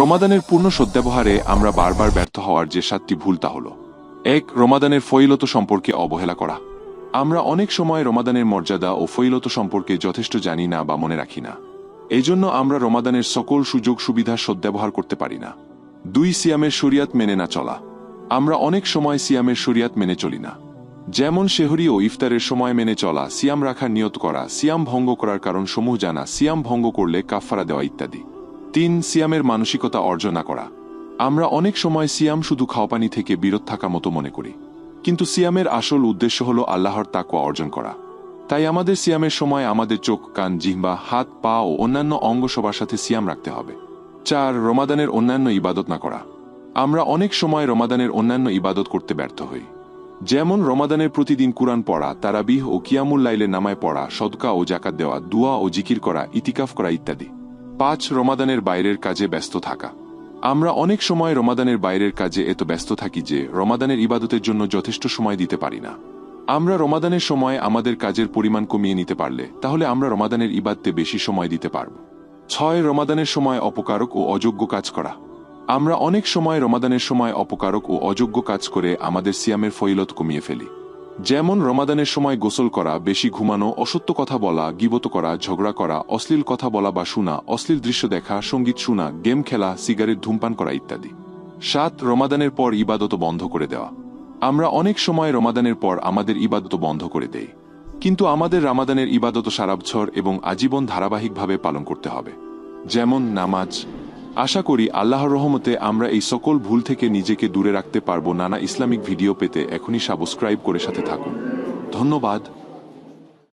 রমাদানের পূর্ণ সদ্ব্যবহারে আমরা বারবার ব্যর্থ হওয়ার যে সাতটি ভুল তা হল। এক, রমাদানের ফৈলত সম্পর্কে অবহেলা করা। আমরা অনেক সময় রমাদানের মর্যাদা ও ফৈলত সম্পর্কে যথেষ্ট জানি না বা মনে রাখি না। এই জন্য আমরা রমাদানের সকল সুযোগ সুবিধা সদ্ব্যবহার করতে পারি না। দুই, সিয়ামের শরিয়াত মেনে না চলা। আমরা অনেক সময় সিয়ামের শরিয়াত মেনে চলি না। যেমন শেহরি ও ইফতারের সময় মেনে চলা, সিয়াম রাখার নিয়ত করা, সিয়াম ভঙ্গ করার কারণ সমূহ জানা, সিয়াম ভঙ্গ করলে কাফফারা দেওয়া ইত্যাদি। তিন সিয়ামের মানসিকতা অর্জন না করা। আমরা অনেক সময় সিয়াম শুধু খাওয়াপানি থেকে বিরত থাকা মতো মনে করি। কিন্তু সিয়ামের আসল উদ্দেশ্য হল আল্লাহর তাকুয়া অর্জন করা। তাই আমাদের সিয়ামের সময় আমাদের চোখ, কান, জিহ্বা, হাত, পা ও অন্যান্য অঙ্গ সবার সাথে সিয়াম রাখতে হবে। চার, রমাদানের অন্যান্য ইবাদত না করা। আমরা অনেক সময় রমাদানের অন্যান্য ইবাদত করতে ব্যর্থ হই। যেমন রমাদানের প্রতিদিন কুরআন পড়া, তারাবিহ ও কিয়ামুল লাইলে নামায় পড়া, সদকা ও জাকাত দেওয়া, দুয়া ও জিকির করা, ইতিকাফ করা ইত্যাদি। পাঁচ রমাদানের বাইরের কাজে ব্যস্ত থাকা। আমরা অনেক সময় রমাদানের বাইরের কাজে এত ব্যস্ত থাকি যে রমাদানের ইবাদতের জন্য যথেষ্ট সময় দিতে পারি না। আমরা রমাদানের সময় আমাদের কাজের পরিমাণ কমিয়ে নিতে পারলে, তাহলে আমরা রমাদানের ইবাদতে বেশি সময় দিতে পারব। ছয়, রমাদানের সময় অপকারক ও অযোগ্য কাজ করা। আমরা অনেক সময় রমাদানের সময় অপকারক ও অযোগ্য কাজ করে আমাদের সিয়ামের ফৈলত কমিয়ে ফেলি। যেমন রমাদানের সময় গোসল করা, বেশি ঘুমানো, অসত্য কথা বলা, গিবত করা, ঝগড়া করা, অশ্লীল কথা বলা বা শোনা, অশ্লীল দৃশ্য দেখা, সংগীত শোনা, গেম খেলা, সিগারেট ধূমপান করা ইত্যাদি। সাত, রমাদানের পর ইবাদত বন্ধ করে দেওয়া। আমরা অনেক সময় রমাদানের পর আমাদের ইবাদত বন্ধ করে দেই। কিন্তু আমাদের রামাদানের ইবাদত সারা বছর এবং আজীবন ধারাবাহিকভাবে পালন করতে হবে। যেমন নামাজ আশা করি আল্লাহর রহমতে আমরা এই সকল ভুল থেকে নিজেকে দূরে রাখতে পারব। নানা ইসলামিক ভিডিও পেতে এখনই সাবস্ক্রাইব করে সাথে থাকুন। ধন্যবাদ।